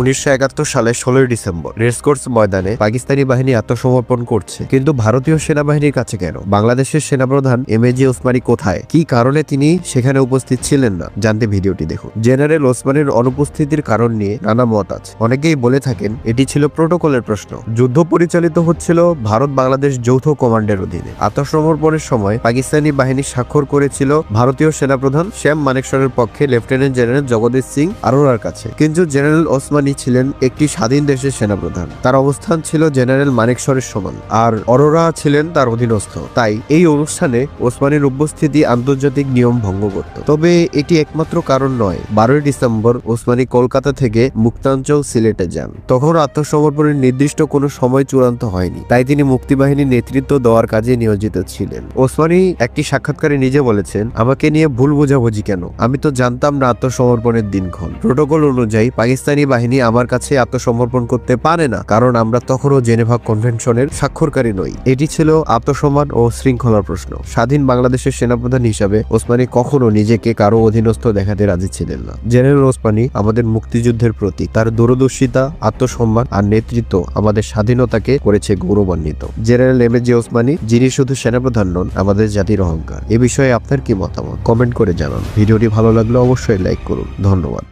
উনিশশো একাত্তর সালে ষোলোই ডিসেম্বর রেসকোর্স ময়দানে পাকিস্তানি বাহিনী আত্মসমর্পণ করছে। কিন্তু ভারতীয় সেনাবাহিনীর কাছে কেন? বাংলাদেশের সেনাপ্রধান এম এ জি ওসমানী কোথায়? কি কারণে তিনি সেখানে উপস্থিত ছিলেন না? জানতে ভিডিওটি দেখুন। জেনারেল ওসমানের অনুপস্থিতির কারণ নিয়ে নানা মত আছে। অনেকেই বলে থাকেন, এটি ছিল প্রোটোকলের প্রশ্ন। যুদ্ধ পরিচালিত হচ্ছিল ভারত বাংলাদেশ যৌথ কমান্ডের অধীনে। আত্মসমর্পণের সময় পাকিস্তানি বাহিনী স্বাক্ষর করেছিল ভারতীয় সেনাপ্রধান শ্যাম মানেকশরের পক্ষে লেফটেন্যান্ট জেনারেল জগদীশ সিং আরোরার কাছে। কিন্তু জেনারেল ওসমানী ছিলেন একটি স্বাধীন দেশের সেনাপ্রধান। তার অবস্থান ছিল জেনারেল মানেকশরের সমান আর অরোরা ছিলেন তার অধীনস্থ। তাই এই অনুষ্ঠানে ওসমানের উপস্থিতি আন্তর্জাতিক নিয়ম ভঙ্গ করত। তবে এটি একমাত্র কারণ নয়। বারোই ডিসেম্বর ওসমানী কলকাতা থেকে মুক্তাঞ্চল সিলেটে যান। তখন আত্মসমর্পণের নির্দিষ্ট কোনো সময় চূড়ান্ত হয়নি। তাই তিনি মুক্তিবাহিনীর নেতৃত্ব দেওয়ার কাজে নিয়োজিত ছিলেন। ওসমানী একটি সাক্ষাৎকারে নিজে বলেছেন, আমাকে নিয়ে ভুল বোঝাবুঝি কেন? আমি তো জানতাম না আত্মসমর্পণের দিনক্ষণ। প্রোটোকল অনুযায়ী পাকিস্তানি বাহিনী আমার কাছে আত্মসমর্পণ করতে পারে না, কারণ আমরা তখনও জেনেভা কনভেনশনের স্বাক্ষরকারী নই। এটি ছিল আত্মসম্মান ও শৃঙ্খলার প্রশ্ন। স্বাধীন বাংলাদেশের সেনাপ্রধান হিসাবে ওসমানী কখনো নিজেকে কারও অধীনস্থ দেখাতে রাজি ছিলেন না। জেনারেল ওসমানী আমাদের মুক্তিযুদ্ধের প্রতি তার দূরদর্শিতা, আত্মসম্মান আর নেতৃত্ব আমাদের স্বাধীনতাকে করেছে গৌরবান্বিত। General M A G Osmani, যিনি শুধু সেনাপ্রধান নন, আমাদের জাতির অহংকার। এ বিষয়ে আপনার কি মতামত? কমেন্ট করে জানান। ভিডিওটি ভালো লাগলে অবশ্যই লাইক করুন। ধন্যবাদ।